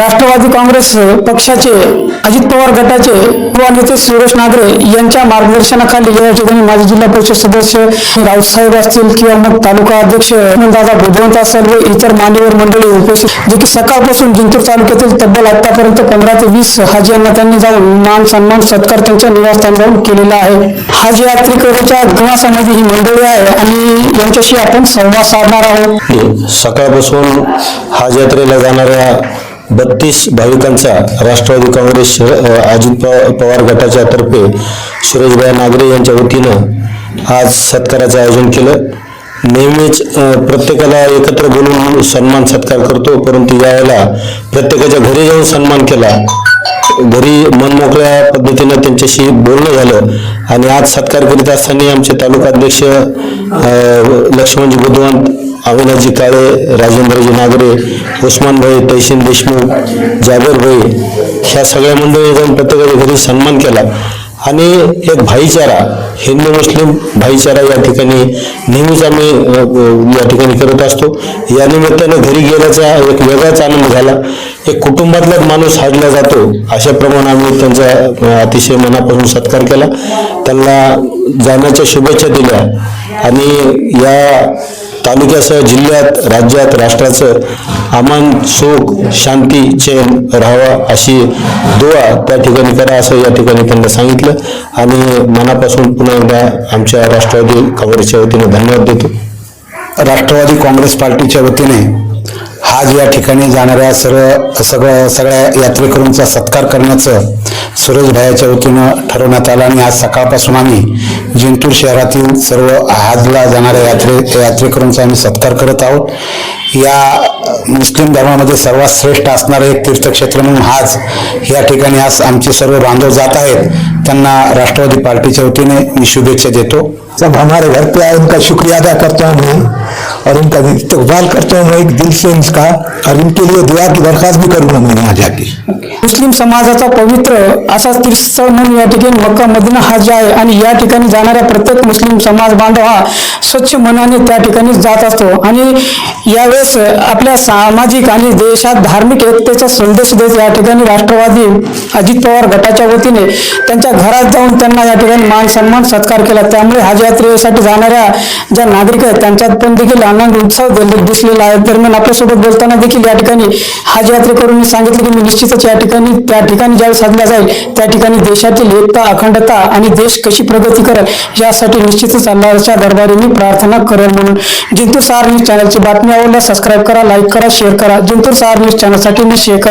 राष्ट्रवादी काँग्रेस पक्षाचे अजित पवार गटाचे युवा नेते सुरेश नागरे यांच्या मार्गदर्शनाखाली या ठिकाणी माजी जिल्हा परिषद सदस्य राऊतसाहेब असतील किंवा मग तालुका अध्यक्ष दादा बुधवंत असेल व इतर मान्यवर मंडळी उपस्थित जे की सकाळपासून जिंतूर तालुक्यातील तब्बल आतापर्यंत पंधरा ते वीस हाजी यांना त्यांनी जाऊन मान सन्मान सत्कार त्यांच्या निवासस्थान जाऊन केलेला आहे. हाजी यात्रेकरूच्या निवासामध्ये ही मंडळी आहे आणि यांच्याशी आपण संवाद साधणार आहोत. सकाळपासून हाज यात्रेला जाणाऱ्या बत्तीस भाविकांचा राष्ट्रवादी काँग्रेस अजित पवार गटाच्या तर्फे सुरेशभाई नागरे यांच्या वतीनं आज सत्काराचं आयोजन केलं. नेहमीच प्रत्येकाला एकत्र बोलून सन्मान सत्कार करतो परंतु यावेळेला प्रत्येकाच्या घरी जाऊन सन्मान केला. घरी मनमोकळ्या पद्धतीनं त्यांच्याशी बोलणं झालं आणि आज सत्कार करीत असताना आमचे तालुका अध्यक्ष लक्ष्मणजी बुद्धवंत अविनाजी काळे राजेंद्रजी नागरे उस्मानभाई तैशीन देशमुख जागरभाई ह्या सगळ्या मंडळी जाऊन प्रत्येकाच्या घरी सन्मान केला. आणि एक भाईचारा हिंदू मुस्लिम भाईचारा या ठिकाणी नेहमीच आम्ही या ठिकाणी करत असतो. या निमित्तानं घरी गेल्याचा एक वेगळाच आनंद झाला. एक कुटुंबातलाच माणूस हाडला जातो अशा प्रमाणे आम्ही त्यांचा अतिशय मनापासून सत्कार केला. त्यांना जाण्याच्या शुभेच्छा दिल्या. आणि या तालुक्यासह जिल्ह्यात राज्यात राष्ट्राचं अमान सुख शांती चैन राहावा अशी दुवा त्या ठिकाणी करा असं या ठिकाणी त्यांना सांगितलं. आणि मनापासून पुन्हा एकदा आमच्या राष्ट्रवादी काँग्रेसच्या वतीने धन्यवाद देतो. राष्ट्रवादी काँग्रेस पार्टीच्या वतीने आज या ठिकाणी जाणाऱ्या सर्व सगळ्या सगळ्या यात्रेकरूंचा सत्कार करण्याचं सुरेश भायाच्या वतीनं ठरवण्यात आलं. आणि आज सकाळपासून आम्ही जिंतूर शहरातील सर्व हाजला जाणाऱ्या यात्रे यात्रेकरूंचा आम्ही सत्कार करत आहोत. या मुस्लिम धर्मामध्ये सर्वात श्रेष्ठ असणारं एक तीर्थक्षेत्र म्हणून आज या ठिकाणी आज आमचे सर्व बांधव जात आहेत. त्यांना राष्ट्रवादी पार्टीच्या वतीने मी शुभेच्छा देतो. सब हमारे घर पे आए उनका शुक्रिया अदा करता हूँ मैं और उनका इस्तकबाल करता हूँ मैं एक दिल से इसका और इनके लिए दुआ की दरख्वास्त भी करूँगा मैं यहाँ जाके। मुस्लिम समाजाचा पवित्र असा तीर्थस्थळ म्हणून या ठिकाणी मक्का मदिना हज आहे आणि या ठिकाणी जाणाऱ्या प्रत्येक मुस्लिम समाज बांधव हा स्वच्छ मनाने त्या ठिकाणी जात असतो. आणि यावेळेस आपल्या सामाजिक आणि देशात धार्मिक एकतेचा संदेश देत या ठिकाणी राष्ट्रवादी अजित पवार गटाच्या वतीने त्यांच्या घरात जाऊन त्यांना या ठिकाणी मान सन्मान सत्कार केला. त्यामुळे हज यात्रेसाठी जाणाऱ्या ज्या नागरिक आहेत त्यांच्यात पण देखील आनंद उत्सव दिसलेला आहे. दरम्यान आपल्यासोबत बोलताना देखील या ठिकाणी हज यात्रेकरूंनी सांगितले की मी निश्चितच या ठिकाणी त्या ठिकाणी ज्यावेळी साधला जाईल त्या ठिकाणी देशातील एकता अखंडता आणि देश कशी प्रगती करेल यासाठी निश्चितच अल्लाच्या दरबारी मी प्रार्थना करेल म्हणून जिंतूर सार न्यूज चॅनलची बातमी आवडल्यास सबस्क्राईब करा लाईक करा शेअर करा. जिंतूर सार न्यूज चॅनलसाठी मी शेख